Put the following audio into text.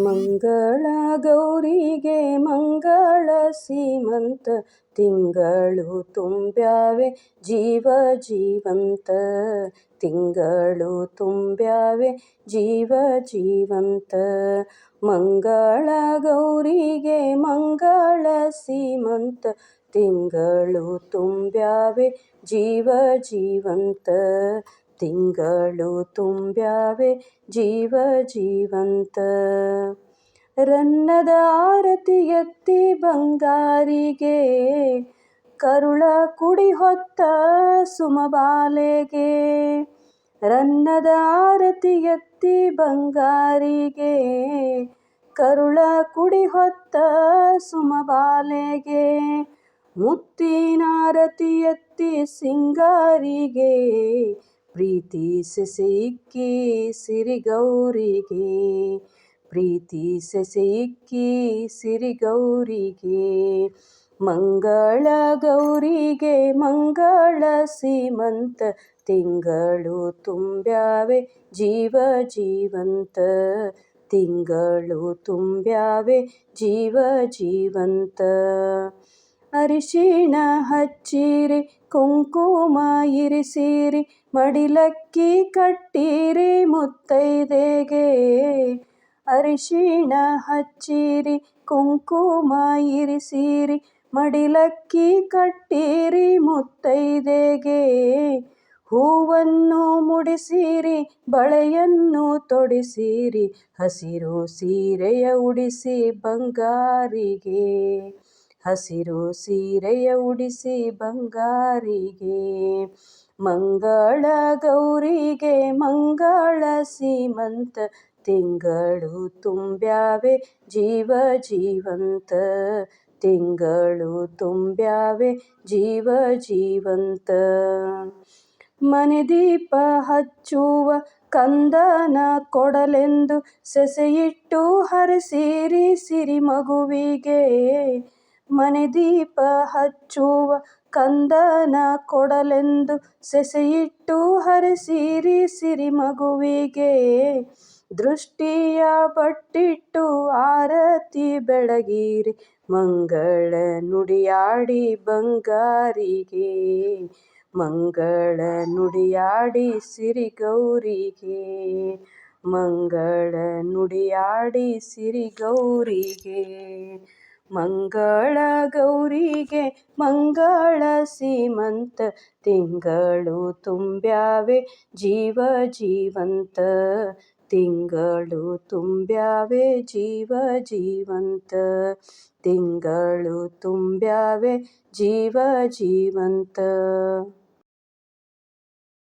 ಮಂಗಳ ಗೌರಿಗೆ ಮಂಗಳ ಸೀಮಂತ ತಿಂಗಳು ತುಂಬ್ಯಾವೆ ಜೀವ ಜೀವಂತ. ತಿಂಗಳು ತುಂಬ್ಯಾವೆ ಜೀವ ಜೀವಂತ. ಮಂಗಳ ಗೌರಿಗೆ ಮಂಗಳ ಸೀಮಂತ ತಿಂಗಳು ತುಂಬ್ಯಾವೆ ಜೀವ ಜೀವಂತ. ತಿಂಗಳು ತುಂಬ್ಯಾವೆ ಜೀವ ಜೀವಂತ. ರನ್ನದ ಆರತಿ ಎತ್ತಿ ಬಂಗಾರಿಗೆ, ಕರುಳ ಕುಡಿ ಹೊತ್ತ ಸುಮಬಾಲೆಗೆ. ರನ್ನದ ಆರತಿ ಎತ್ತಿ ಬಂಗಾರಿಗೆ, ಕರುಳ ಕುಡಿ ಹೊತ್ತ ಸುಮಬಾಲೆಗೆ ಮುತ್ತಿನಾರತಿ ಎತ್ತಿ ಸಿಂಗಾರಿಗೆ ಪ್ರೀತಿ ಸೆಸೆಯಿಕ್ಕಿ ಸಿರಿಗೌರಿಗೆ. ಪ್ರೀತಿ ಸೆಸೆಯಿಕ್ಕಿ ಸಿರಿಗೌರಿಗೆ. ಮಂಗಳ ಗೌರಿಗೆ ಮಂಗಳ ಸೀಮಂತ ತಿಂಗಳು ತುಂಬ್ಯಾವೆ ಜೀವ ಜೀವಂತ. ತಿಂಗಳು ತುಂಬ್ಯಾವೆ ಜೀವ ಜೀವಂತ. ಅರಿಶಿಣ ಹಚ್ಚಿರಿ, ಕುಂಕುಮ ಇರಿಸಿರಿ, ಮಡಿಲಕ್ಕಿ ಕಟ್ಟಿರಿ, ಮುತ್ತೈದೆಗೆ ಅರಿಶಿಣ ಹಚ್ಚಿರಿ, ಕುಂಕುಮ ಇರಿಸಿರಿ, ಮಡಿಲಕ್ಕಿ ಕಟ್ಟಿರಿ, ಮುತ್ತೈದೆಗೆ ಹೂವನ್ನು ಮುಡಿಸಿರಿ, ಬಳೆಯನ್ನು ತೊಡಿಸಿರಿ, ಹಸಿರು ಸೀರೆಯ ಉಡಿಸಿ ಬಂಗಾರಿಗೆ ಹಸಿರು ಸೀರೆಯ ಉಡಿಸಿ ಬಂಗಾರಿಗೆ, ಮಂಗಳ ಗೌರಿಗೆ ಮಂಗಳ ಸೀಮಂತ, ತಿಂಗಳು ತುಂಬ್ಯಾವೆ ಜೀವ ಜೀವಂತ, ತಿಂಗಳು ತುಂಬ್ಯಾವೆ ಜೀವ ಜೀವಂತ. ಮನೆ ದೀಪ ಹಚ್ಚುವ ಕಂದನ ಕೊಡಲೆಂದು ಸೆಸೆಯಿಟ್ಟು ಹರಸಿರಿ ಸಿರಿ ಮಗುವಿಗೆ ಮನೆ ದೀಪ ಹಚ್ಚುವ ಕಂದನ ಕೊಡಲೆಂದು ಸೆಸೆಯಿಟ್ಟು ಹರಸಿರಿ ಸಿರಿ ಮಗುವಿಗೆ. ದೃಷ್ಟಿಯ ಬಟ್ಟಿಟ್ಟು ಆರತಿ ಬೆಳಗಿರಿ, ಮಂಗಳ ನುಡಿಯಾಡಿ ಬಂಗಾರಿಗೆ. ಮಂಗಳ ನುಡಿಯಾಡಿ ಸಿರಿ ಗೌರಿಗೆ. ಮಂಗಳ ನುಡಿಯಾಡಿ ಸಿರಿಗೌರಿಗೆ ಮಂಗಳ ಗೌರಿಗೆ ಮಂಗಳ ಸೀಮಂತ ತಿಂಗಳು ತುಂಬ್ಯಾವೆ ಜೀವ ಜೀವಂತ. ತಿಂಗಳು ತುಂಬ್ಯಾವೆ ಜೀವ ಜೀವಂತ. ತಿಂಗಳು ತುಂಬ್ಯಾವೆ ಜೀವ ಜೀವಂತ.